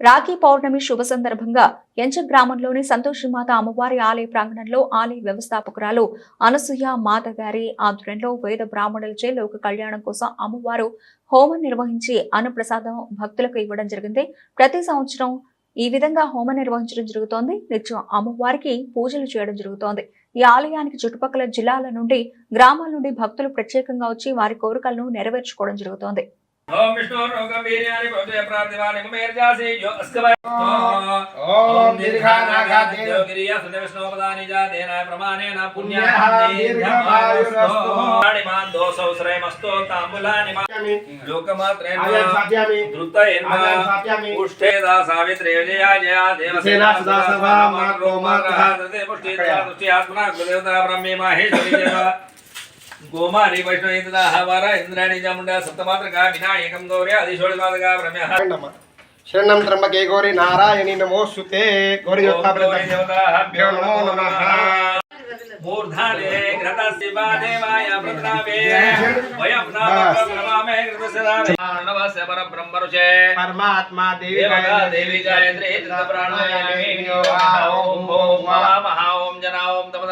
రాఖీ పౌర్ణమి శుభ సందర్భంగా ఎంచ గ్రామంలోని సంతోషిమాత అమ్మవారి ఆలయ ప్రాంగణంలో ఆలయ వ్యవస్థాపకురాలు అనసూయ మాత గారి ఆధ్వర్యంలో వేద బ్రాహ్మణులచే లోక కళ్యాణం కోసం అమ్మవారు హోమం నిర్వహించి అన్నప్రసాదం భక్తులకు ఇవ్వడం జరిగింది. ప్రతి సంవత్సరం ఈ విధంగా హోమం నిర్వహించడం జరుగుతోంది. నిత్యం అమ్మవారికి పూజలు చేయడం జరుగుతోంది. ఈ ఆలయానికి చుట్టుపక్కల జిల్లాల నుండి గ్రామాల నుండి భక్తులు ప్రత్యేకంగా వచ్చి వారి కోరికలను నెరవేర్చుకోవడం జరుగుతోంది. ఓం విష్ణు రోగం వీర్యాని భవతే ప్రార్థివాని కుమేర్జాసి యో అస్కవై ఓం దీర్ఘానాగాదే యోగిరియా సున విష్ణోపదాని జాతేన ప్రమాణేన పుణ్యః పుణ్యః దీర్ఘమాయురస్తు. మాన్ దోసౌ శ్రేమస్తో తాంబులాని మా లోకమాత్రేణ ఆయం సాధ్యామి. ధృతయేన ఆయం సాధ్యామి. పుష్ఠేదా సావిత్రి విజయా జయా దేవసేనా సేనా సుధా సభా మాత్రో మాత్రః తదే పుష్టి దృష్టి గోమారి వైష్ణవేంద్ర హవర ఇంద్రాణి చాముండా సప్తమాత్రగా వినాయకం గౌర్య అధిశోళిమాతగా బ్రహ్మ్య శరణం త్రంబకే గౌరి నారాయణి నమోస్తుతే. గౌరి దేవతాభ్యో నమో నమః మూర్ధానే గ్రత శివా దేవాయ ప్రతాపే. వయం నామే. కృతసదామే నమస్య పరబ్రహ్మరుచే. పరమాత్మా దేవి దేవి గాయత్రి ప్రాణాయామి జనా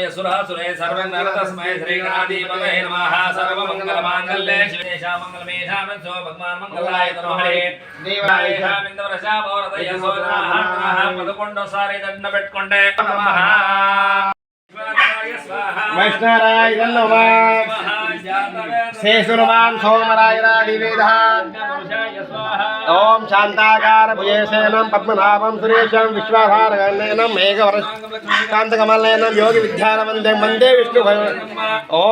యసురాసురే నమః సర్వమంగళమాంగళ్యే భగవాన్ మంగళాయ తనోహరే సోదరాహ పదకొండోసారి దండ పెట్టుకుంటే నమః వైష్ణవరాయ నమ शेषुर्वांसोमरायरादिवेदः ॐ शान्ताकार भुजेशेनं पद्मनाभं सुरेशं विश्वाधारगणेनं मेघवर शान्तकमलेनं योगिविद्यारवन्दे वंदे विष्णु ॐ